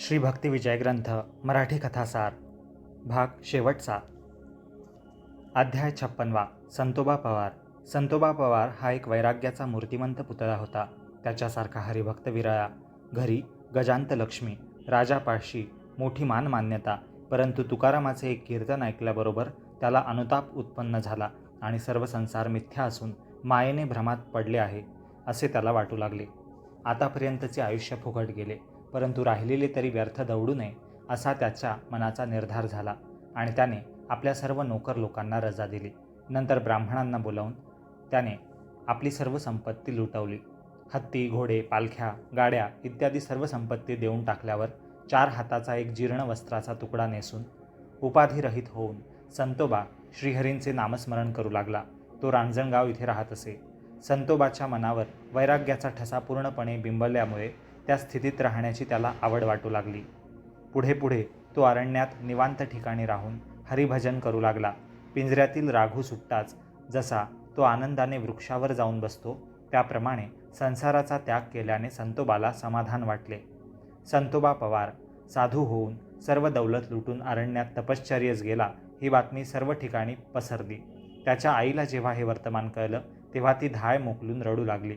श्री भक्ती विजय ग्रंथ मराठी कथासार भाग शेवटचा. अध्याय छप्पनवा संतोबा पवार. संतोबा पवार हा एक वैराग्याचा मूर्तिमंत पुतळा होता. त्याच्यासारखा हरिभक्त विरळा घरी गजांत लक्ष्मी राजा पाळशी मोठी मान मान्यता परंतु तुकारामाचे एक कीर्तन ऐकल्याबरोबर त्याला अनुताप उत्पन्न झाला आणि सर्व संसार मिथ्या असून मायेने भ्रमात पडले आहे असे त्याला वाटू लागले. आतापर्यंतचे आयुष्य फुकट गेले. परंतु राहिलेले तरी व्यर्थ दौडू नये असा त्याच्या मनाचा निर्धार झाला आणि त्याने आपल्या सर्व नोकर लोकांना रजा दिली. नंतर ब्राह्मणांना बोलावून त्याने आपली सर्व संपत्ती लुटवली. हत्ती घोडे पालख्या गाड्या इत्यादी सर्व संपत्ती देऊन टाकल्यावर चार हाताचा एक जीर्ण वस्त्राचा तुकडा नेसून उपाधिरहित होऊन संतोबा श्रीहरींचे नामस्मरण करू लागला. तो रांजणगाव इथे राहत असे. संतोबाच्या मनावर वैराग्याचा ठसा पूर्णपणे बिंबल्यामुळे त्या स्थितीत राहण्याची त्याला आवड वाटू लागली. पुढे पुढे तो अरण्यात निवांत ठिकाणी राहून हरिभजन करू लागला. पिंजऱ्यातील राघू सुटताच जसा तो आनंदाने वृक्षावर जाऊन बसतो त्याप्रमाणे संसाराचा त्याग केल्याने संतोबाला समाधान वाटले. संतोबा पवार साधू होऊन सर्व दौलत लुटून अरण्यात तपश्चर्यच गेला ही बातमी सर्व ठिकाणी पसरली. त्याच्या आईला जेव्हा हे वर्तमान कळलं तेव्हा ती धाय मोकलून रडू लागली.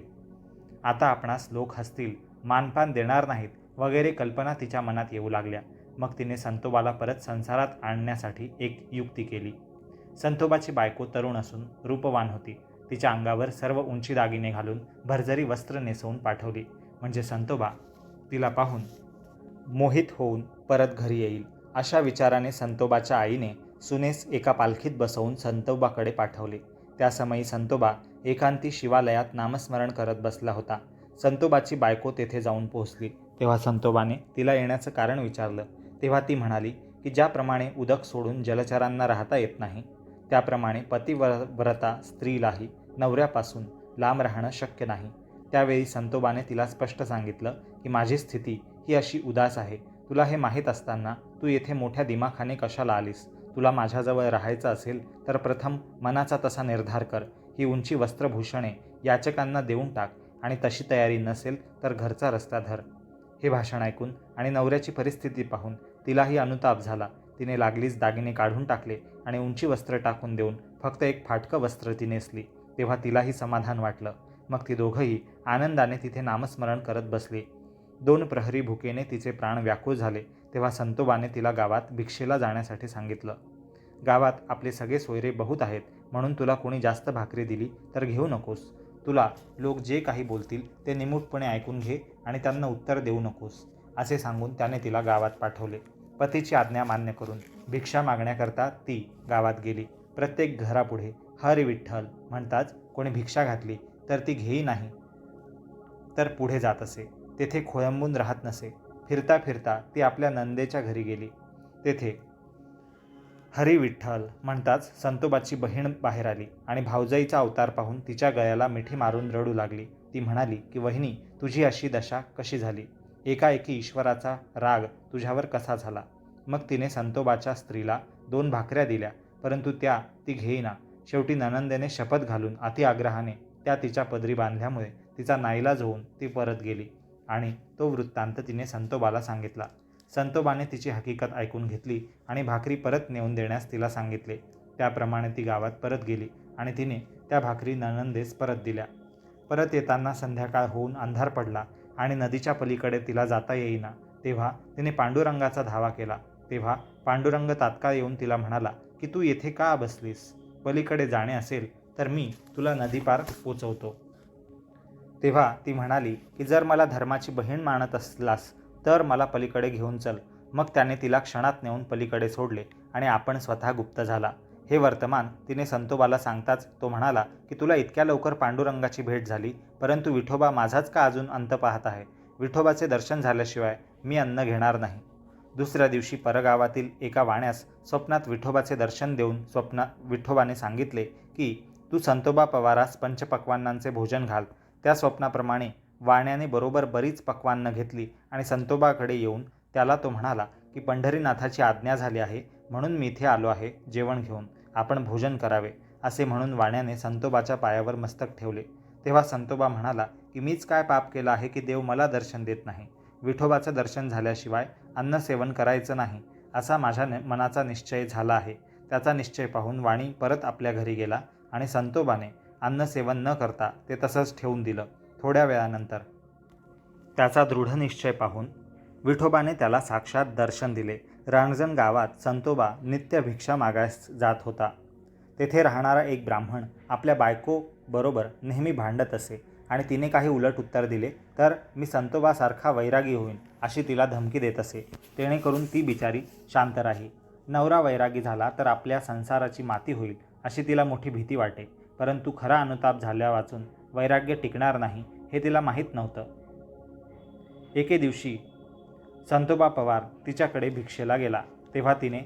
आता आपणास लोक हसतील मानपान देणार नाहीत वगैरे कल्पना तिच्या मनात येऊ लागल्या. मग तिने संतोबाला परत संसारात आणण्यासाठी एक युक्ती केली. संतोबाची बायको तरुण असून रूपवान होती. तिच्या अंगावर सर्व उंची दागिने घालून भरजरी वस्त्र नेसवून पाठवली. म्हणजे संतोबा तिला पाहून मोहित होऊन परत घरी येईल. अशा विचाराने संतोबाच्या आईने सुनेस एका पालखीत बसवून संतोबाकडे पाठवले. त्यासमयी संतोबा एकांती शिवालयात नामस्मरण करत बसला होता. संतोबाची बायको तेथे जाऊन पोहोचली. तेव्हा संतोबाने तिला येण्याचं कारण विचारलं. तेव्हा ती म्हणाली की ज्याप्रमाणे उदक सोडून जलचरांना राहता येत नाही त्याप्रमाणे पतिव्र व्रता स्त्रीलाही नवऱ्यापासून लांब राहणं शक्य नाही. त्यावेळी संतोबाने तिला स्पष्ट सांगितलं की माझी स्थिती ही अशी उदास आहे. तुला हे माहीत असताना तू येथे मोठ्या दिमाखाने कशाला आलीस? तुला माझ्याजवळ राहायचं असेल तर प्रथम मनाचा तसा निर्धार कर. ही उंची वस्त्रभूषणे याचकांना देऊन टाक. आणि तशी तयारी नसेल तर घरचा रस्ता धर. हे भाषण ऐकून आणि नवऱ्याची परिस्थिती पाहून तिलाही अनुताप झाला. तिने लागलीच दागिने काढून टाकले आणि उंची वस्त्र टाकून देऊन फक्त एक फाटकं वस्त्र ती नेसली. तेव्हा तिलाही समाधान वाटलं. मग ती दोघंही आनंदाने तिथे नामस्मरण करत बसली. दोन प्रहरी भुकेने तिचे प्राण व्याकुळ झाले तेव्हा संतोबाने तिला गावात भिक्षेला जाण्यासाठी सांगितलं. गावात आपले सगळे सोयरे बहुत आहेत म्हणून तुला कोणी जास्त भाकरी दिली तर घेऊ नकोस. तुला लोक जे काही बोलतील ते निमूटपणे ऐकून घे आणि त्यांना उत्तर देऊ नकोस असे सांगून त्याने तिला गावात पाठवले. पतीची आज्ञा मान्य करून भिक्षा मागण्याकरता ती गावात गेली. प्रत्येक घरापुढे हरी विठ्ठल म्हणताच कोणी भिक्षा घातली तर ती घेई नाही तर पुढे जात असे. तेथे खोळंबून राहत नसे. फिरता फिरता ती आपल्या नंदेच्या घरी गेली. तेथे हरी विठ्ठल म्हणताच संतोबाची बहीण बाहेर आली आणि भाऊजाईचा अवतार पाहून तिच्या गळ्याला मिठी मारून रडू लागली. ती म्हणाली की वहिनी तुझी अशी दशा कशी झाली? एकाएकी ईश्वराचा राग तुझ्यावर कसा झाला? मग तिने संतोबाच्या स्त्रीला दोन भाकऱ्या दिल्या परंतु त्या ती घेईना. शेवटी ननंदेने शपथ घालून अति आग्रहाने त्या तिच्या पदरी बांधल्यामुळे तिचा नाईलाज होऊन ती परत गेली आणि तो वृत्तांत तिने संतोबाला सांगितला. संतोबाने तिची हकीकत ऐकून घेतली आणि भाकरी परत नेऊन देण्यास तिला सांगितले. त्याप्रमाणे ती गावात परत गेली आणि तिने त्या भाकरी ननंदेस परत दिल्या. परत येताना संध्याकाळ होऊन अंधार पडला आणि नदीच्या पलीकडे तिला जाता येईना. तेव्हा तिने पांडुरंगाचा धावा केला. तेव्हा पांडुरंग तात्काळ येऊन तिला म्हणाला की तू येथे का बसलीस? पलीकडे जाणे असेल तर मी तुला नदीपार पोचवतो. तेव्हा ती म्हणाली की जर मला धर्माची बहीण मानत असलास तर मला पलीकडे घेऊन चल. मग त्याने तिला क्षणात नेऊन पलीकडे सोडले आणि आपण स्वतः गुप्त झाला. हे वर्तमान तिने संतोबाला सांगताच तो म्हणाला की तुला इतक्या लवकर पांडुरंगाची भेट झाली परंतु विठोबा माझाच का अजून अंत पाहत आहे? विठोबाचे दर्शन झाल्याशिवाय मी अन्न घेणार नाही. दुसऱ्या दिवशी परगावातील एका वाण्यास स्वप्नात विठोबाचे दर्शन देऊन स्वप्ना विठोबाने सांगितले की तू संतोबा पवारास पंचपक्वान्नांचे भोजन घाल. त्या स्वप्नाप्रमाणे वाण्याने बरोबर बरीच पक्वान्न घेतली आणि संतोबाकडे येऊन त्याला तो म्हणाला की पंढरीनाथाची आज्ञा झाली आहे म्हणून मी इथे आलो आहे जेवण घेऊन. आपण भोजन करावे असे म्हणून वाण्याने संतोबाच्या पायावर मस्तक ठेवले. तेव्हा संतोबा म्हणाला की मीच काय पाप केला आहे की देव मला दर्शन देत नाही. विठोबाचं दर्शन झाल्याशिवाय अन्न सेवन करायचं नाही असा माझ्या मनाचा निश्चय झाला आहे. त्याचा निश्चय पाहून वाणी परत आपल्या घरी गेला आणि संतोबाने अन्न सेवन न करता ते तसंच ठेवून दिलं. थोड्या वेळानंतर. त्याचा दृढ निश्चय पाहून विठोबाने त्याला साक्षात दर्शन दिले. रांगजण गावात संतोबा नित्य भिक्षा मागायस जात होता. तेथे राहणारा एक ब्राह्मण आपल्या बायकोबरोबर नेहमी भांडत असे आणि तिने काही उलट उत्तर दिले तर मी संतोबासारखा वैरागी होईन अशी तिला धमकी देत असे. जेणेकरून ती बिचारी शांत राही नवरा वैरागी झाला तर आपल्या संसाराची माती होईल अशी तिला मोठी भीती वाटे. परंतु खरा अनुताप झाल्या वाचून वैराग्य टिकणार नाही हे तिला माहीत नव्हतं. एके दिवशी संतोबा पवार तिच्याकडे भिक्षेला गेला. तेव्हा तिने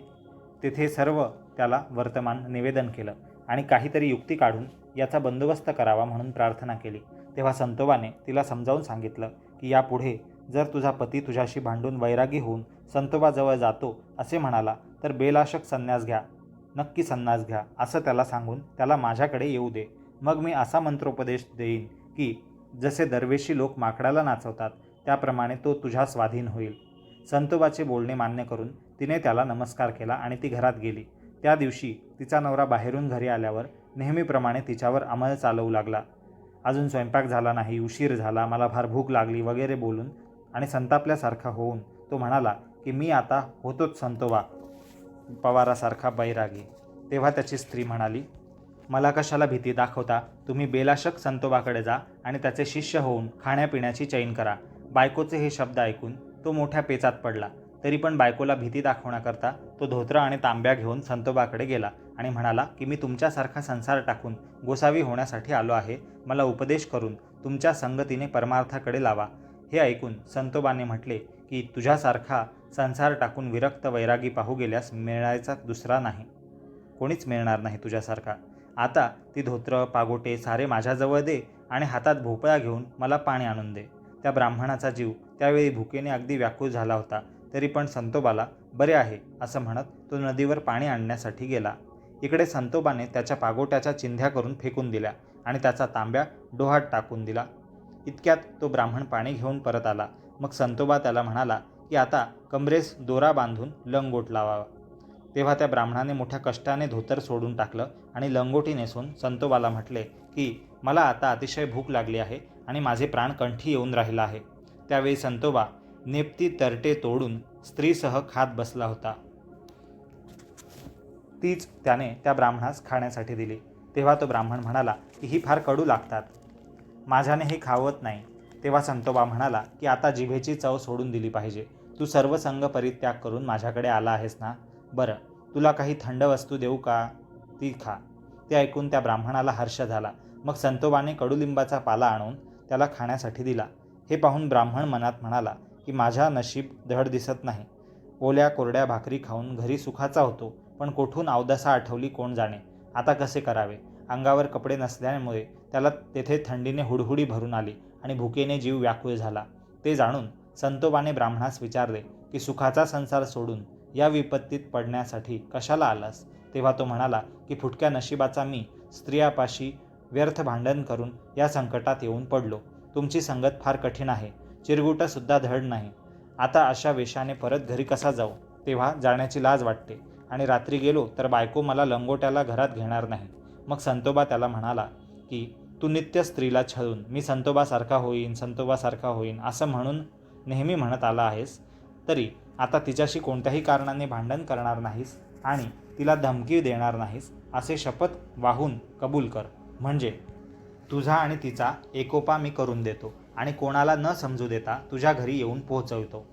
तेथे सर्व त्याला वर्तमान निवेदन केलं आणि काहीतरी युक्ती काढून याचा बंदोबस्त करावा म्हणून प्रार्थना केली. तेव्हा संतोबाने तिला समजावून सांगितलं की यापुढे जर तुझा पती तुझ्याशी भांडून वैरागी होऊन संतोबाजवळ जातो असे म्हणाला तर बेलाशक संन्यास घ्या. नक्की संन्यास घ्या असं त्याला सांगून त्याला माझ्याकडे येऊ दे. मग मी असा मंत्रोपदेश देईन की जसे दरवेशी लोक माकडाला नाचवतात त्याप्रमाणे तो तुझ्या स्वाधीन होईल. संतोबाचे बोलणे मान्य करून तिने त्याला नमस्कार केला आणि ती घरात गेली. त्या दिवशी तिचा नवरा बाहेरून घरी आल्यावर नेहमीप्रमाणे तिच्यावर अमल चालवू लागला. अजून स्वयंपाक झाला नाही उशीर झाला मला फार भूक लागली वगैरे बोलून आणि संतापल्यासारखा होऊन तो म्हणाला की मी आता होतोच संतोबा. पवारासारखा बैरागी. तेव्हा त्याची स्त्री म्हणाली मला कशाला भीती दाखवता? तुम्ही बेलाशक संतोबाकडे जा आणि त्याचे शिष्य होऊन खाण्यापिण्याची चैन करा. बायकोचे हे शब्द ऐकून तो मोठ्या पेचात पडला. तरी पण बायकोला भीती दाखवण्याकरता तो धोत्र आणि तांब्या घेऊन संतोबाकडे गेला आणि म्हणाला की मी तुमच्यासारखा संसार टाकून गोसावी होण्यासाठी आलो आहे. मला उपदेश करून तुमच्या संगतीने परमार्थाकडे लावा. हे ऐकून संतोबाने म्हटले की तुझ्यासारखा संसार टाकून विरक्त वैरागी पाहू गेल्यास मिळायचा दुसरा नाही. कोणीच मिळणार नाही तुझ्यासारखा. आता ती धोत्र पागोटे सारे माझ्याजवळ दे आणि हातात भोपळा घेऊन मला पाणी आणून दे. त्या ब्राह्मणाचा जीव त्यावेळी भुकेने अगदी व्याकुळ झाला होता. तरी पण संतोबाला बरे आहे असं म्हणत तो नदीवर पाणी आणण्यासाठी गेला. इकडे संतोबाने त्याच्या पागोट्याच्या चिंध्या करून फेकून दिल्या आणि त्याचा तांब्या डोहात टाकून दिला. इतक्यात तो ब्राह्मण पाणी घेऊन परत आला. मग संतोबा त्याला म्हणाला की आता कमरेस दोरा बांधून लंगोट लावावा. तेव्हा त्या ब्राह्मणाने मोठ्या कष्टाने धोतर सोडून टाकलं आणि लंगोटी नेसून संतोबाला म्हटले की मला आता अतिशय भूक लागली आहे आणि माझे प्राण कंठी येऊन राहिला आहे. त्यावेळी संतोबा नेपती तरटे तोडून स्त्रीसह खात बसला होता. तीच त्याने त्या ब्राह्मणास खाण्यासाठी दिली. तेव्हा तो ब्राह्मण म्हणाला की ही फार कडू लागतात. माझ्याने हे खावत नाही. तेव्हा संतोबा म्हणाला की आता जिभेची चव सोडून दिली पाहिजे. तू सर्व संघ परित्याग करून माझ्याकडे आला आहेस ना? बरं तुला काही थंड वस्तू देऊ का? ती खा. ते ऐकून त्या ब्राह्मणाला हर्ष झाला. मग संतोबाने कडुलिंबाचा पाला आणून त्याला खाण्यासाठी दिला. हे पाहून ब्राह्मण मनात म्हणाला की माझ्या नशीब धड दिसत नाही. ओल्या कोरड्या भाकरी खाऊन घरी सुखाचा होतो पण कोठून अवदसा आठवली कोण जाणे? आता कसे करावे? अंगावर कपडे नसल्यामुळे त्याला तेथे थंडीने हुडहुडी भरून आली आणि भुकेने जीव व्याकुळ झाला. ते जाणून संतोबाने ब्राह्मणास विचारले की सुखाचा संसार सोडून या विपत्तीत पडण्यासाठी कशाला आलास? तेव्हा तो म्हणाला की फुटक्या नशिबाचा मी स्त्रियापाशी व्यर्थ भांडण करून या संकटात येऊन पडलो. तुमची संगत फार कठीण आहे. चिरगुटासुद्धा धड नाही. आता अशा वेशाने परत घरी कसा जाऊ? तेव्हा जाण्याची लाज वाटते. आणि रात्री गेलो तर बायको मला लंगोट्याला घरात घेणार नाही. मग संतोबा त्याला म्हणाला की तू नित्य स्त्रीला छळून मी संतोबासारखा होईन संतोबासारखा होईन असं म्हणून नेहमी म्हणत आला आहेस? तरी आता तिच्याशी कोणत्याही कारणाने भांडण करणार नाहीस आणि तिला धमकी देणार नाहीस असे शपथ वाहून कबूल कर. म्हणजे तुझा आणि तिचा एकोपा मी करून देतो आणि कोणाला न समजू देता तुझ्या घरी येऊन पोहोचवतो.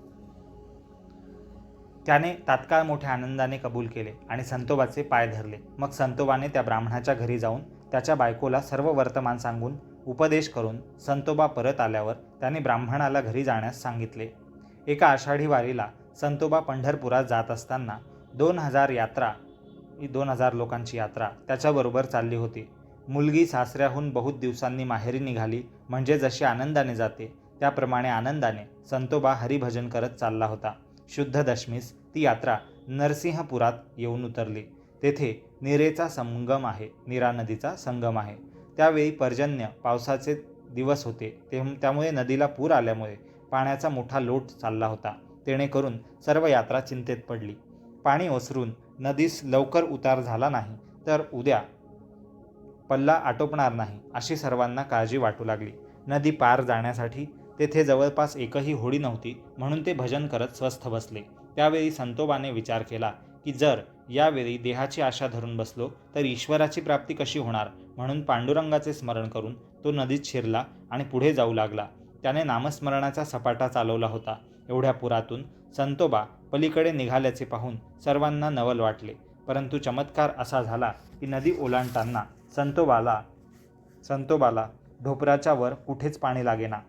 त्याने तात्काळ मोठ्या आनंदाने कबूल केले आणि संतोबाचे पाय धरले. मग संतोबाने त्या ब्राह्मणाच्या घरी जाऊन त्याच्या बायकोला सर्व वर्तमान सांगून उपदेश करून संतोबा परत आल्यावर त्याने ब्राह्मणाला घरी जाण्यास सांगितले. एका आषाढी वारीला संतोबा पंढरपुरात जात असताना दोन हजार यात्रा ही दोन हजार लोकांची यात्रा त्याच्याबरोबर चालली होती. मुलगी सासऱ्याहून बहुत दिवसांनी माहेरी निघाली म्हणजे जशी आनंदाने जाते त्याप्रमाणे आनंदाने संतोबा हरिभजन करत चालला होता. शुद्ध दशमीस ती यात्रा नरसिंहपुरात येऊन उतरली. तेथे निरेचा संगम आहे निरा नदीचा संगम आहे. त्यावेळी पर्जन्य पावसाचे दिवस होते ते त्यामुळे नदीला पूर आल्यामुळे पाण्याचा मोठा लोट चालला होता. जेणेकरून सर्व यात्रा चिंतेत पडली. पाणी ओसरून नदीस लवकर उतार झाला नाही तर उद्या पल्ला आटोपणार नाही अशी सर्वांना काळजी वाटू लागली. नदी पार जाण्यासाठी तेथे जवळपास एकही होडी नव्हती म्हणून ते भजन करत स्वस्थ बसले. त्यावेळी संतोबाने विचार केला की जर यावेळी देहाची आशा धरून बसलो तर ईश्वराची प्राप्ती कशी होणार? म्हणून पांडुरंगाचे स्मरण करून तो नदीत शिरला आणि पुढे जाऊ लागला. त्याने नामस्मरणाचा सपाटा चालवला होता. एवढ्या पुरातून संतोबा पलीकडे निघाल्याचे पाहून सर्वांना नवल वाटले. परंतु चमत्कार असा झाला की नदी ओलांडताना संतोबाला संतोबाला ढोपराच्या वर कुठेच पाणी लागेना.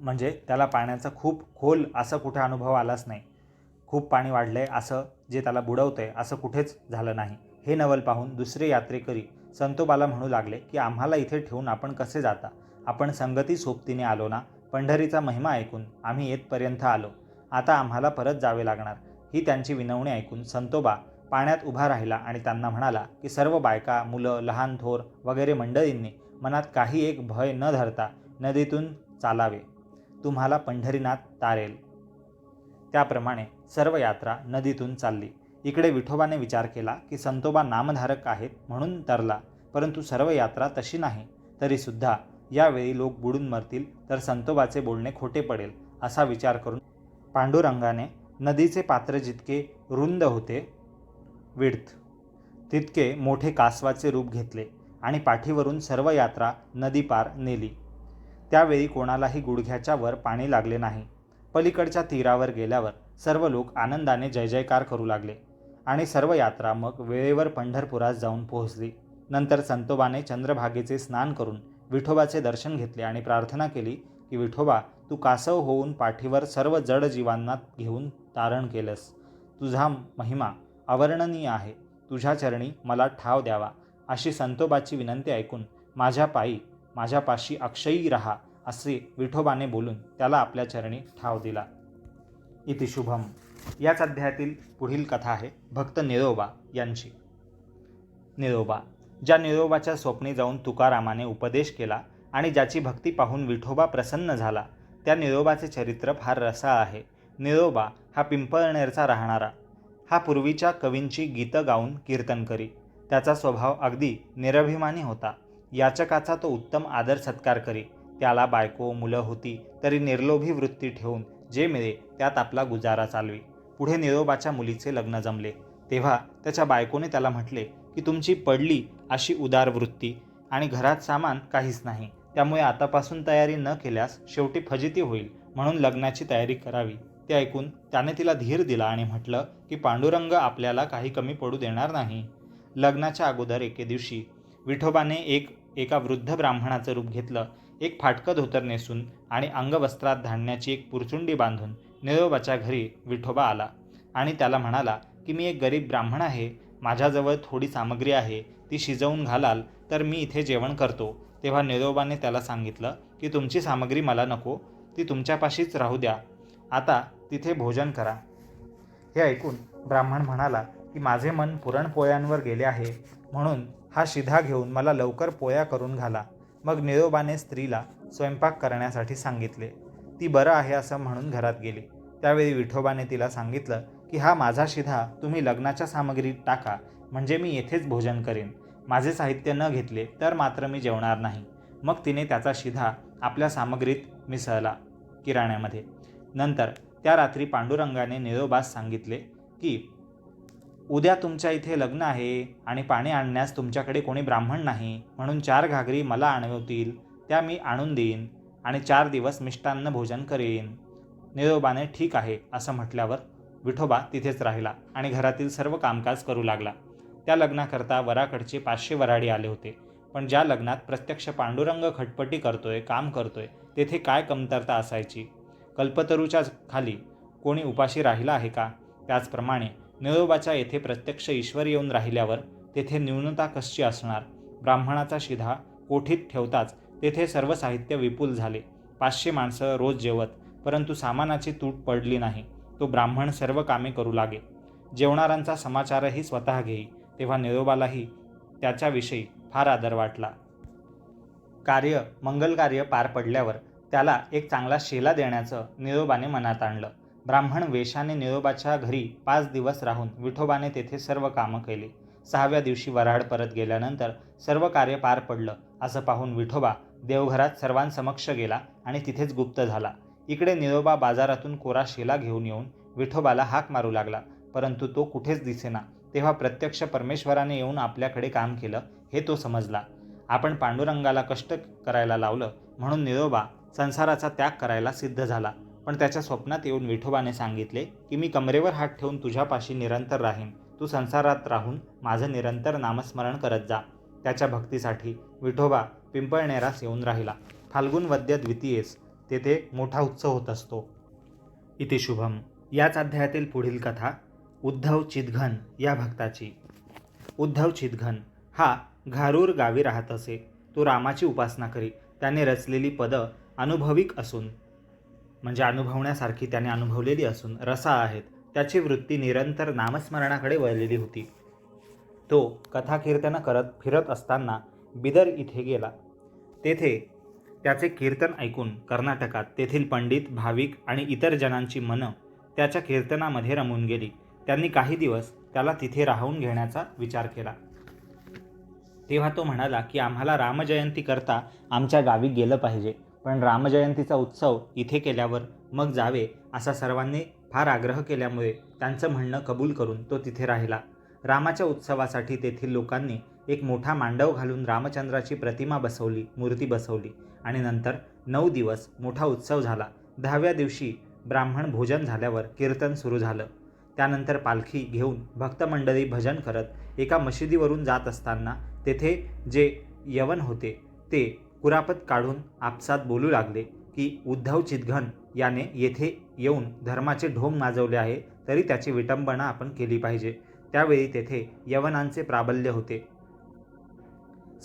म्हणजे त्याला पाण्याचा खूप खोल असं कुठे अनुभव आलाच नाही. खूप पाणी वाढलंय असं जे त्याला बुडवतंय असं कुठेच झालं नाही. हे नवल पाहून दुसरे यात्रेकरी संतोबाला म्हणू लागले की आम्हाला इथे ठेवून आपण कसे जाता? आपण संगती सोबतीने आलो ना? पंढरीचा महिमा ऐकून आम्ही येतपर्यंत आलो. आता आम्हाला परत जावे लागणार. ही त्यांची विनवणी ऐकून संतोबा पाण्यात उभा राहिला आणि त्यांना म्हणाला की सर्व बायका मुलं लहान थोर वगैरे मंडळींनी मनात काही एक भय न धरता नदीतून चालावे. तुम्हाला पंढरीनाथ तारेल. त्याप्रमाणे सर्व यात्रा नदीतून चालली. इकडे विठोबाने विचार केला की संतोबा नामधारक आहेत म्हणून तरला परंतु सर्व यात्रा तशी नाही तरीसुद्धा यावेळी लोक बुडून मरतील तर संतोबाचे बोलणे खोटे पडेल असा विचार करून पांडुरंगाने नदीचे पात्र जितके रुंद होते विड्थ तितके मोठे कासवाचे रूप घेतले आणि पाठीवरून सर्व यात्रा नदीपार नेली. त्यावेळी कोणालाही गुडघ्याच्या वर पाणी लागले नाही. पलीकडच्या तीरावर गेल्यावर सर्व लोक आनंदाने जय जयकार करू लागले आणि सर्व यात्रा मग वेळेवर पंढरपुरात जाऊन पोहोचली. नंतर संतोबाने चंद्रभागेचे स्नान करून विठोबाचे दर्शन घेतले आणि प्रार्थना केली की विठोबा तू कासव होऊन पाठीवर सर्व जड जीवांना घेऊन तारण केलंस. तुझा महिमा अवर्णनीय आहे. तुझ्या चरणी मला ठाव द्यावा. अशी संतोबाची विनंती ऐकून माझ्या पायी माझ्यापाशी अक्षयी रहा असे विठोबाने बोलून त्याला आपल्या चरणी ठाव दिला. इति शुभम. याच अध्यायातील पुढील कथा आहे भक्त निरोबा यांची. निरोबा ज्या निरोबाच्या स्वप्नी जाऊन तुकारामाने उपदेश केला आणि ज्याची भक्ती पाहून विठोबा प्रसन्न झाला त्या निरोबाचे चरित्र फार रसाळ आहे. निरोबा हा पिंपळनेरचा राहणारा. हा पूर्वीच्या कवींची गीतं गाऊन कीर्तन करी. त्याचा स्वभाव अगदी निरभिमानी होता. याचकाचा तो उत्तम आदर सत्कार करी. त्याला बायको मुलं होती तरी निर्लोभी वृत्ती ठेवून जे मिळे त्यात आपला गुजारा चालवी. पुढे निरोबाच्या मुलीचे लग्न जमले. तेव्हा त्याच्या बायकोने त्याला म्हटले की तुमची पडली अशी उदार वृत्ती आणि घरात सामान काहीच नाही. त्यामुळे आतापासून तयारी न केल्यास शेवटी फजिती होईल म्हणून लग्नाची तयारी करावी. ते ऐकून त्याने तिला धीर दिला आणि म्हटलं की पांडुरंग आपल्याला काही कमी पडू देणार नाही. लग्नाच्या अगोदर एके दिवशी विठोबाने एक एका वृद्ध ब्राह्मणाचं रूप घेतलं एक फाटकं धोतर नेसून आणि अंगवस्त्रात धाडण्याची एक पुरचुंडी बांधून निरोबाच्या घरी विठोबा आला आणि त्याला म्हणाला की मी एक गरीब ब्राह्मण आहे माझ्याजवळ थोडी सामग्री आहे ती शिजवून घालाल तर मी इथे जेवण करतो. तेव्हा निरोबाने त्याला सांगितलं की तुमची सामग्री मला नको ती तुमच्यापाशीच राहू द्या. आता तिथे भोजन करा. हे ऐकून ब्राह्मण म्हणाला की माझे मन पुरणपोळ्यांवर गेले आहे म्हणून हा शिधा घेऊन मला लवकर पोळ्या करून घाला. मग निरोबाने स्त्रीला स्वयंपाक करण्यासाठी सांगितले. ती बरं आहे असं म्हणून घरात गेली. त्यावेळी विठोबाने तिला सांगितलं की हा माझा शिधा तुम्ही लग्नाच्या सामग्रीत टाका म्हणजे मी येथेच भोजन करेन. माझे साहित्य न घेतले तर मात्र मी जेवणार नाही. मग तिने त्याचा शिधा आपल्या सामग्रीत मिसळला किराण्यामध्ये. नंतर त्या रात्री पांडुरंगाने निरोबास सांगितले की उद्या तुमच्या इथे लग्न आहे आणि पाणी आणण्यास तुमच्याकडे कोणी ब्राह्मण नाही म्हणून चार घागरी मला आणवतील त्या मी आणून देईन आणि चार दिवस मिष्टान्न भोजन करेन. निरोबाने ठीक आहे असं म्हटल्यावर विठोबा तिथेच राहिला आणि घरातील सर्व कामकाज करू लागला. त्या लग्नाकरता वराकडचे पाचशे वराडी आले होते. पण ज्या लग्नात प्रत्यक्ष पांडुरंग खटपटी करतोय काम करतोय तेथे काय कमतरता असायची? कल्पतरूच्या खाली कोणी उपाशी राहिला आहे का? त्याचप्रमाणे निरोबाच्या येथे प्रत्यक्ष ईश्वर येऊन राहिल्यावर तेथे न्यूनता कशी असणार? ब्राह्मणाचा शिधा कोठीत ठेवताच तेथे सर्व साहित्य विपुल झाले. पाचशे माणसं रोज जेवत परंतु सामानाची तूट पडली नाही. तो ब्राह्मण सर्व कामे करू लागे. जेवणाऱ्यांचा समाचारही स्वतः घेई. तेव्हा निरोबालाही त्याच्याविषयी फार आदर वाटला. कार्य मंगलकार्य पार पडल्यावर त्याला एक चांगला शेला देण्याचं निरोबाने मनात आणलं. ब्राह्मण वेशाने निरोबाच्या घरी पाच दिवस राहून विठोबाने तेथे सर्व कामं केली. सहाव्या दिवशी वऱ्हाड परत गेल्यानंतर सर्व कार्य पार पडलं. असं पाहून विठोबा देवघरात सर्वांसमक्ष गेला आणि तिथेच गुप्त झाला. इकडे निरोबा बाजारातून कोरा शिला घेऊन येऊन विठोबाला हाक मारू लागला. परंतु तो कुठेच दिसेना. तेव्हा प्रत्यक्ष परमेश्वराने येऊन आपल्याकडे काम केलं हे तो समजला. आपण पांडुरंगाला कष्ट करायला लावलं म्हणून निरोबा संसाराचा त्याग करायला सिद्ध झाला. पण त्याच्या स्वप्नात येऊन विठोबाने सांगितले की मी कमरेवर हात ठेवून तुझ्यापाशी निरंतर राहीन. तू संसारात राहून माझं निरंतर नामस्मरण करत जा. त्याच्या भक्तीसाठी विठोबा पिंपळनेरास येऊन राहिला. फाल्गुन वद्य द्वितीयेस तेथे मोठा उत्सव होत असतो. इथे शुभम याच अध्यायातील पुढील कथा उद्धव चिदघन या भक्ताची. उद्धव चिदघन हा घारूर गावी राहत असे. तो रामाची उपासना करी त्याने रचलेली पदं अनुभविक असून म्हणजे अनुभवण्यासारखी त्याने अनुभवलेली असून रसा आहेत त्याची वृत्ती निरंतर नामस्मरणाकडे वळलेली होती. तो कथाकीर्तन करत फिरत असताना बिदर इथे गेला. तेथे त्याचे कीर्तन ऐकून कर्नाटकात तेथील पंडित भाविक आणि इतर जनांची मनं त्याच्या कीर्तनामध्ये रमून गेली. त्यांनी काही दिवस त्याला तिथे राहून घेण्याचा विचार केला. तेव्हा तो म्हणाला की आम्हाला रामजयंती करता आमच्या गावी गेलं पाहिजे. पण रामजयंतीचा उत्सव इथे केल्यावर मग जावे असा सर्वांनी फार आग्रह केल्यामुळे त्यांचं म्हणणं कबूल करून तो तिथे राहिला. रामाच्या उत्सवासाठी तेथील लोकांनी एक मोठा मांडव घालून रामचंद्राची प्रतिमा बसवली मूर्ती बसवली. आणि नंतर नऊ दिवस मोठा उत्सव झाला. दहाव्या दिवशी ब्राह्मण भोजन झाल्यावर कीर्तन सुरू झालं. त्यानंतर पालखी घेऊन भक्तमंडळी भजन करत एका मशिदीवरून जात असताना तेथे जे यवन होते ते कुरापत काढून आपसात बोलू लागले की उद्धव चितघन याने येथे येऊन धर्माचे ढोंग माजवले आहे तरी त्याची विटंबना आपण केली पाहिजे. त्यावेळी तेथे यवनांचे प्राबल्य होते.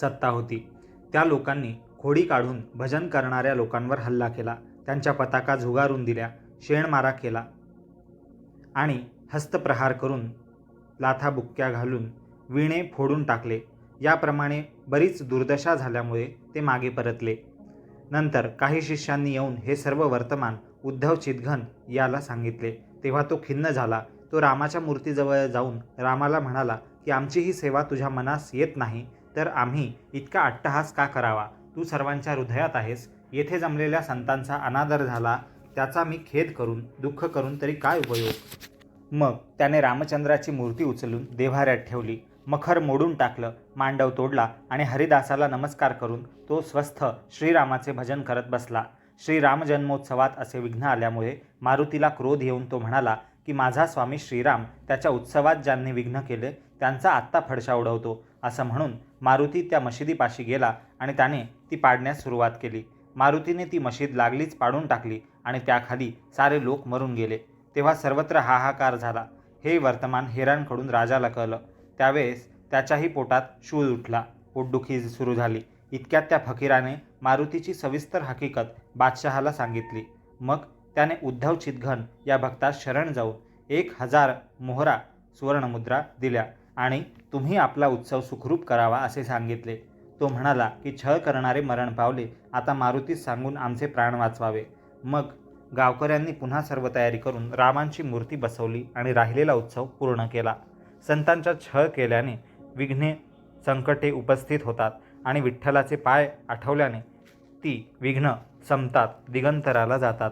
सत्ता होती. त्या लोकांनी होडी काढून भजन करणाऱ्या लोकांवर हल्ला केला. त्यांच्या पताका झुगारून दिल्या शेणमारा केला आणि हस्तप्रहार करून लाथाबुक्क्या घालून विणे फोडून टाकले. याप्रमाणे बरीच दुर्दशा झाल्यामुळे ते मागे परतले. नंतर काही शिष्यांनी येऊन हे सर्व वर्तमान उद्धव चिदघन याला सांगितले. तेव्हा तो खिन्न झाला. तो रामाच्या मूर्तीजवळ जाऊन रामाला म्हणाला की आमची ही सेवा तुझ्या मनास येत नाही तर आम्ही इतका अट्टहास का करावा? तू सर्वांच्या हृदयात आहेस. येथे जमलेल्या संतांचा अनादर झाला. त्याचा मी खेद करून दुःख करून तरी काय उपयोग? मग त्याने रामचंद्राची मूर्ती उचलून देव्हाऱ्यात ठेवली. मखर मोडून टाकलं मांडव तोडला आणि हरिदासाला नमस्कार करून तो स्वस्थ श्रीरामाचे भजन करत बसला. श्रीराम जन्मोत्सवात असे विघ्न आल्यामुळे मारुतीला क्रोध येऊन तो म्हणाला की माझा स्वामी श्रीराम त्याच्या उत्सवात ज्यांनी विघ्न केले त्यांचा आत्ता फडशा उडवतो. असं म्हणून मारुती त्या मशिदीपाशी गेला आणि त्याने ती पाडण्यास सुरुवात केली. मारुतीने ती मशीद लागलीच पाडून टाकली आणि त्याखाली सारे लोक मरून गेले. तेव्हा सर्वत्र हाहाकार झाला. हे वर्तमान हेरांकडून राजाला कळलं. त्यावेळेस त्याच्याही पोटात शूळ उठला. पोटदुखी सुरू झाली. इतक्यात त्या फकीराने मारुतीची सविस्तर हकीकत बादशहाला सांगितली. मग त्याने उद्धव चितघन या भक्तास शरण जाऊन एक हजार मोहरा सुवर्णमुद्रा दिल्या आणि तुम्ही आपला उत्सव सुखरूप करावा असे सांगितले. तो म्हणाला की छळ करणारे मरण पावले आता मारुतीस सांगून आमचे प्राण वाचवावे. मग गावकऱ्यांनी पुन्हा सर्व तयारी करून रामांची मूर्ती बसवली आणि राहिलेला उत्सव पूर्ण केला. संतांचा छळ केल्याने विघ्ने संकटे उपस्थित होतात आणि विठ्ठलाचे पाय आठवल्याने ती विघ्न संपतात दिगंतराला जातात.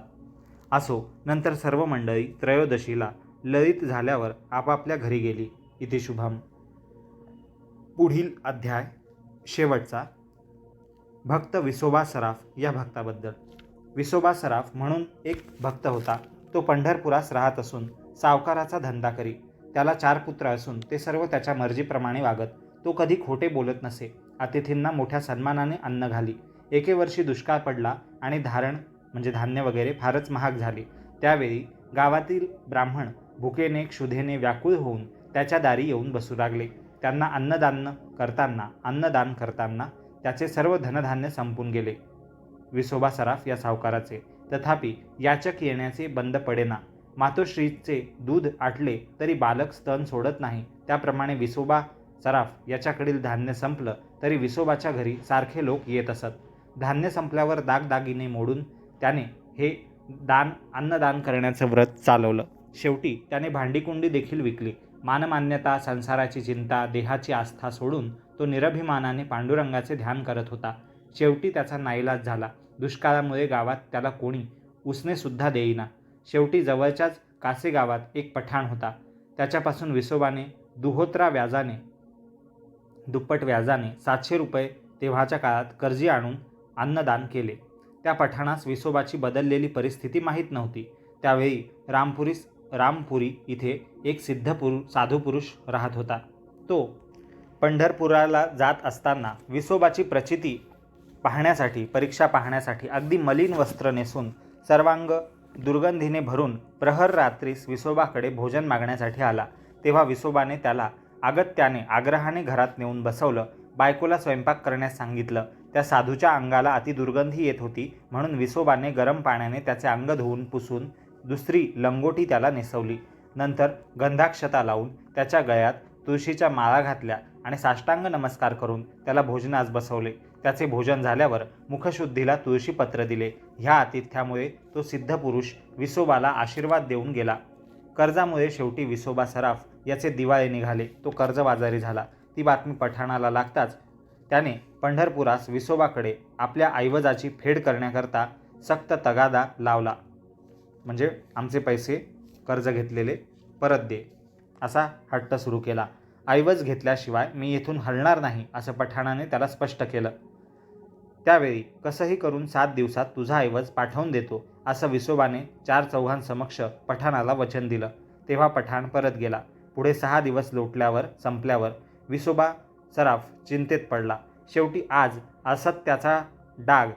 असो नंतर सर्व मंडळी त्रयोदशीला ललित झाल्यावर आपापल्या घरी गेली. इथे शुभम. पुढील अध्याय शेवटचा. भक्त विसोबा सराफ या भक्ताबद्दल. विसोबा सराफ म्हणून एक भक्त होता. तो पंढरपुरास राहत असून सावकाराचा धंदा करी त्याला चार पुत्र असून ते सर्व त्याच्या मर्जीप्रमाणे वागत तो कधी खोटे बोलत नसे. अतिथींना मोठ्या सन्मानाने अन्न घाली. एके वर्षी दुष्काळ पडला आणि धारण म्हणजे धान्य वगैरे फारच महाग झाले. त्यावेळी गावातील ब्राह्मण भुकेने क्षुधेने व्याकुळ होऊन त्याच्या दारी येऊन बसू लागले. त्यांना अन्नदान करताना अन्नदान करताना त्याचे सर्व धनधान्य संपून गेले. विसोबा सराफ या सावकाराचे. तथापि याचक येण्याचे बंद पडेना. मातोश्रीचे दूध आटले तरी बालक स्तन सोडत नाही. त्याप्रमाणे विसोबा सराफ याच्याकडील धान्य संपलं तरी विसोबाच्या घरी सारखे लोक येत असत. धान्य संपल्यावर दागदागिने मोडून त्याने हे दान अन्नदान करण्याचं व्रत चालवलं. शेवटी त्याने भांडीकुंडी देखील विकली. मानमान्यता संसाराची चिंता देहाची आस्था सोडून तो निरभिमानाने पांडुरंगाचे ध्यान करत होता. शेवटी त्याचा नाईलाज झाला. दुष्काळामुळे गावात त्याला कोणी उसनेसुद्धा देईना. शेवटी जवळच्याच कासे गावात एक पठाण होता. त्याच्यापासून विसोबाने दुहोत्रा व्याजाने दुप्पट व्याजाने सातशे रुपये तेव्हाच्या काळात कर्जी आणून अन्नदान केले. त्या पठाणास विसोबाची बदललेली परिस्थिती माहीत नव्हती. त्यावेळी रामपुरीस रामपुरी इथे एक सिद्धपुरु साधुपुरुष राहत होता. तो पंढरपुराला जात असताना विसोबाची प्रचिती पाहण्यासाठी परीक्षा पाहण्यासाठी अगदी मलिन वस्त्र नेसून सर्वांग दुर्गंधीने भरून प्रहर रात्रीस विसोबाकडे भोजन मागण्यासाठी आला. तेव्हा विसोबाने त्याला अगत्याने आग्रहाने घरात नेऊन बसवलं. बायकोला स्वयंपाक करण्यास सांगितलं. त्या साधूच्या अंगाला अति दुर्गंधी येत होती म्हणून विसोबाने गरम पाण्याने त्याचे अंग धुवून पुसून दुसरी लंगोटी त्याला नेसवली. नंतर गंधाक्षता लावून त्याच्या गळ्यात तुळशीच्या माळा घातल्या आणि साष्टांग नमस्कार करून त्याला भोजनास बसवले. त्याचे भोजन झाल्यावर मुखशुद्धीला तुळशीपत्र दिले. ह्या आतिथ्यामुळे तो सिद्ध पुरुष विसोबाला आशीर्वाद देऊन गेला. कर्जामुळे शेवटी विसोबा सराफ याचे दिवाळे निघाले. तो कर्जबाजारी झाला. ती बातमी पठाणाला लागताच त्याने पंढरपुरास विसोबाकडे आपल्या ऐवजाची फेड करण्याकरता सक्त तगादा लावला. म्हणजे आमचे पैसे कर्ज घेतलेले परत दे. असा हट्ट सुरू केला. ऐवज घेतल्याशिवाय मी येथून हलणार नाही असं पठाणाने त्याला स्पष्ट केलं. त्यावेळी कसंही करून सात दिवसात तुझा ऐवज पाठवून देतो असं विसोबाने चार चौघांसमक्ष पठाणाला वचन दिलं. तेव्हा पठाण परत गेला. पुढे सहा दिवस लोटल्यावर संपल्यावर विसोबा सराफ चिंतेत पडला. शेवटी आज असत्याचा डाग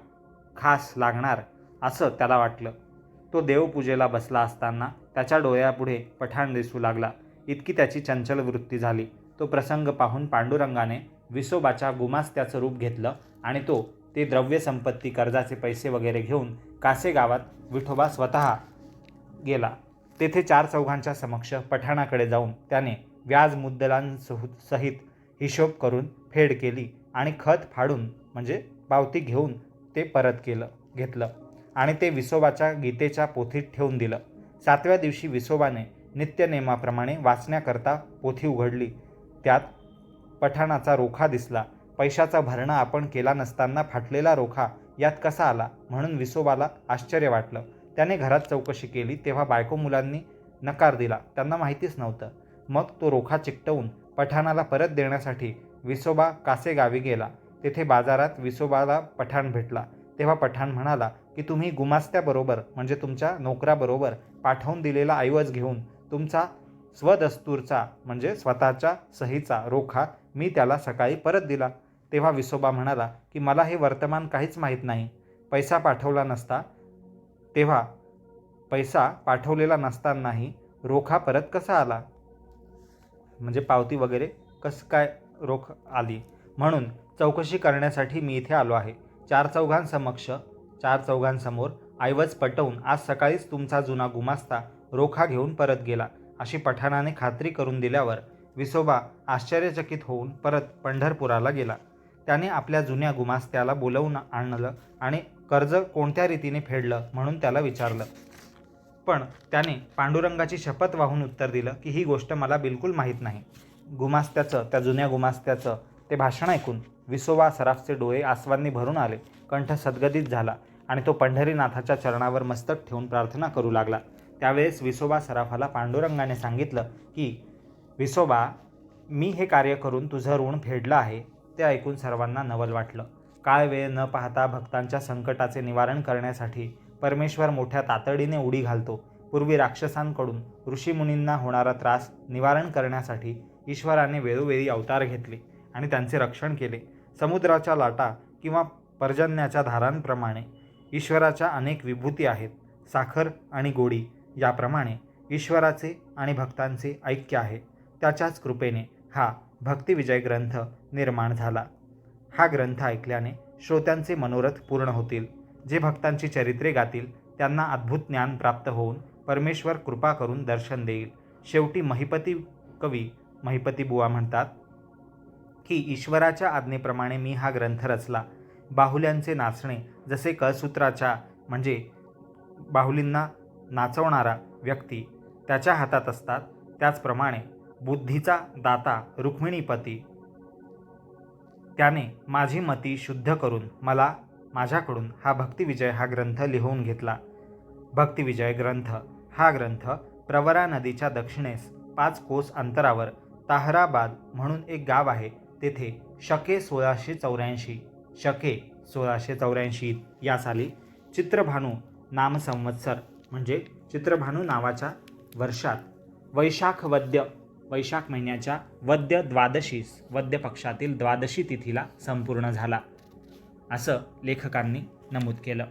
खास लागणार असं त्याला वाटलं. तो देवपूजेला बसला असताना त्याच्या डोळ्यापुढे पठाण दिसू लागला. इतकी त्याची चंचल वृत्ती झाली. तो प्रसंग पाहून पांडुरंगाने विसोबाच्या गुमास्त्याचं रूप घेतलं आणि तो ते द्रव्य संपत्ती कर्जाचे पैसे वगैरे घेऊन कासे गावात विठोबा स्वतः गेला. तेथे चार चौघांच्या समक्ष पठाणाकडे जाऊन त्याने व्याज मुद्दलांसह सहित हिशोब करून फेड केली आणि खत फाडून म्हणजे पावती घेऊन ते परत केलं घेतलं. आणि ते विसोबाच्या गीतेच्या पोथीत ठेवून दिलं. सातव्या दिवशी विसोबाने नित्यनेमाप्रमाणे वाचण्याकरता पोथी उघडली. त्यात पठाणाचा रोखा दिसला. पैशाचा भरणा आपण केला नसताना फाटलेला रोखा यात कसा आला? म्हणून विसोबाला आश्चर्य वाटलं. त्याने घरात चौकशी केली तेव्हा बायको मुलांनी नकार दिला. त्यांना माहितीच नव्हतं. मग तो रोखा चिकटवून पठाणाला परत देण्यासाठी विसोबा कासे गावी गेला. तेथे बाजारात विसोबाला पठाण भेटला. तेव्हा पठाण म्हणाला की तुम्ही गुमास्त्याबरोबर म्हणजे तुमच्या नोकराबरोबर पाठवून दिलेला ऐवज घेऊन तुमचा स्वदस्तूरचा म्हणजे स्वतःच्या सहीचा रोखा मी त्याला सकाळी परत दिला. तेव्हा विसोबा म्हणाला की मला हे वर्तमान काहीच माहीत नाही. पैसा पाठवला नसता. तेव्हा पैसा पाठवलेला नसतानाही रोखा परत कसा आला? म्हणजे पावती वगैरे कसं काय रोख आली? म्हणून चौकशी करण्यासाठी मी इथे आलो आहे. चार चौघांसमक्ष चार चौघांसमोर ऐवज पटवून आज सकाळीच तुमचा जुना गुमास्ता रोखा घेऊन परत गेला अशी पठाणाने खात्री करून दिल्यावर विसोबा आश्चर्यचकित होऊन परत पंढरपुराला गेला. त्याने आपल्या जुन्या गुमास्त्याला बोलवून आणलं आणि कर्ज कोणत्या रीतीने फेडलं म्हणून त्याला विचारलं. पण त्याने पांडुरंगाची शपथ वाहून उत्तर दिलं की ही गोष्ट मला बिलकुल माहीत नाही. गुमास्त्याचं त्या जुन्या गुमास्त्याचं ते भाषण ऐकून विसोबा सराफचे डोळे आसवांनी भरून आले. कंठ सद्गदित झाला आणि तो पंढरीनाथाच्या चरणावर मस्तक ठेवून प्रार्थना करू लागला. त्यावेळेस विसोबा सराफाला पांडुरंगाने सांगितलं की विसोबा मी हे कार्य करून तुझं ऋण फेडलं आहे. ते ऐकून सर्वांना नवल वाटलं. काळ वेळ न पाहता भक्तांच्या संकटाचे निवारण करण्यासाठी परमेश्वर मोठ्या तातडीने उडी घालतो. पूर्वी राक्षसांकडून ऋषीमुनींना होणारा त्रास निवारण करण्यासाठी ईश्वराने वेळोवेळी अवतार घेतले आणि त्यांचे रक्षण केले. समुद्राच्या लाटा किंवा पर्जन्याच्या धारांप्रमाणे ईश्वराच्या अनेक विभूती आहेत. साखर आणि गोडी याप्रमाणे ईश्वराचे आणि भक्तांचे ऐक्य आहे. त्याच्याच कृपेने हा भक्तिविजय ग्रंथ निर्माण झाला. हा ग्रंथ ऐकल्याने श्रोत्यांचे मनोरथ पूर्ण होतील. जे भक्तांची चरित्रे गातील त्यांना अद्भुत ज्ञान प्राप्त होऊन परमेश्वर कृपा करून दर्शन देईल. शेवटी महिपती कवी महिपती बुवा म्हणतात की ईश्वराच्या आज्ञेप्रमाणे मी हा ग्रंथ रचला. बाहुल्यांचे नाचणे जसे कळसूत्राच्या म्हणजे बाहुलींना नाचवणारा व्यक्ती त्याच्या हातात असतात. त्याचप्रमाणे बुद्धीचा दाता रुक्मिणीपती त्याने माझी मती शुद्ध करून मला माझ्याकडून हा भक्तिविजय हा ग्रंथ लिहून घेतला. भक्तिविजय ग्रंथ हा ग्रंथ प्रवरा नदीच्या दक्षिणेस पाच कोस अंतरावर ताहराबाद म्हणून एक गाव आहे. तेथे शके सोळाशे चौऱ्याऐंशी शके सोळाशे चौऱ्याऐंशी या साली चित्रभानू नामसंवत्सर म्हणजे चित्रभानू नावाच्या वर्षात वैशाख वद्य वैशाख महिन्याच्या वद्य द्वादशीस वद्य पक्षातील द्वादशी तिथीला संपूर्ण झाला असं लेखकांनी नमूद केलं.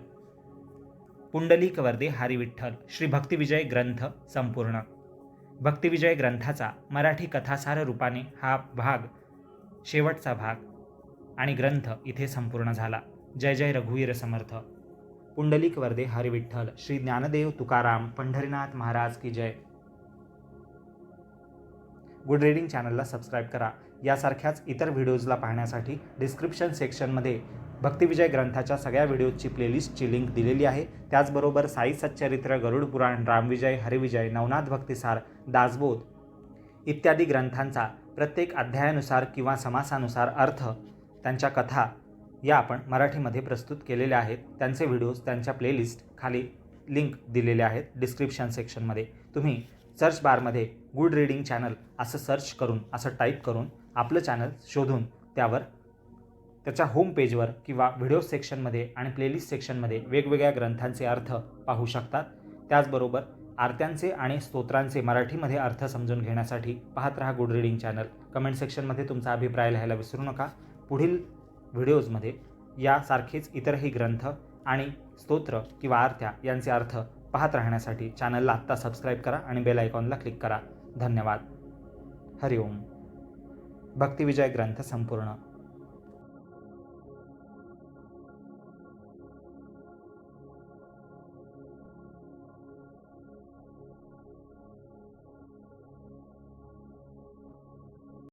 पुंडलिक वर्दे हरिविठ्ठल श्री भक्तिविजय ग्रंथ संपूर्ण. भक्तिविजय ग्रंथाचा मराठी कथासार रूपाने हा भाग शेवटचा भाग आणि ग्रंथ इथे संपूर्ण झाला. जय जय रघुवीर समर्थ. पुंडलिक वर्दे हरिविठ्ठल. श्री ज्ञानदेव तुकाराम पंढरीनाथ महाराज की जय. गुड रीडिंग चॅनलला सबस्क्राईब करा. यासारख्याच इतर व्हिडिओजला पाहण्यासाठी डिस्क्रिप्शन सेक्शनमध्ये भक्तिविजय ग्रंथाच्या सगळ्या व्हिडिओजची प्लेलिस्टची लिंक दिलेली आहे. त्याचबरोबर साई सच्चरित्र गरुड पुराण रामविजय हरिविजय नवनाथ भक्तिसार दासबोध इत्यादी ग्रंथांचा प्रत्येक अध्यायानुसार किंवा समासानुसार अर्थ त्यांच्या कथा या आपण मराठीमध्ये प्रस्तुत केलेल्या आहेत. त्यांचे व्हिडिओज त्यांच्या प्लेलिस्ट खाली लिंक दिलेले आहेत डिस्क्रिप्शन सेक्शनमध्ये तुम्ही सर्च बारमध्ये गुड रीडिंग चॅनल असं सर्च करून असं टाईप करून आपलं चॅनल शोधून त्यावर त्याच्या होम पेजवर किंवा व्हिडिओ सेक्शनमध्ये आणि प्लेलिस्ट सेक्शनमध्ये वेगवेगळ्या ग्रंथांचे अर्थ पाहू शकतात. त्याचबरोबर आरत्यांचे आणि स्तोत्रांचे मराठीमध्ये अर्थ समजून घेण्यासाठी पाहत रहा गुड रीडिंग चॅनल कमेंट सेक्शनमध्ये तुमचा अभिप्राय लिहायला विसरू नका. पुढील व्हिडिओजमध्ये यासारखेच इतरही ग्रंथ आणि स्तोत्र किंवा आरत्या यांचे अर्थ पाहत राहण्यासाठी चॅनलला आत्ता सबस्क्राईब करा आणि बेल आयकॉनला क्लिक करा. धन्यवाद. हरिओम. भक्तिविजय ग्रंथ संपूर्ण.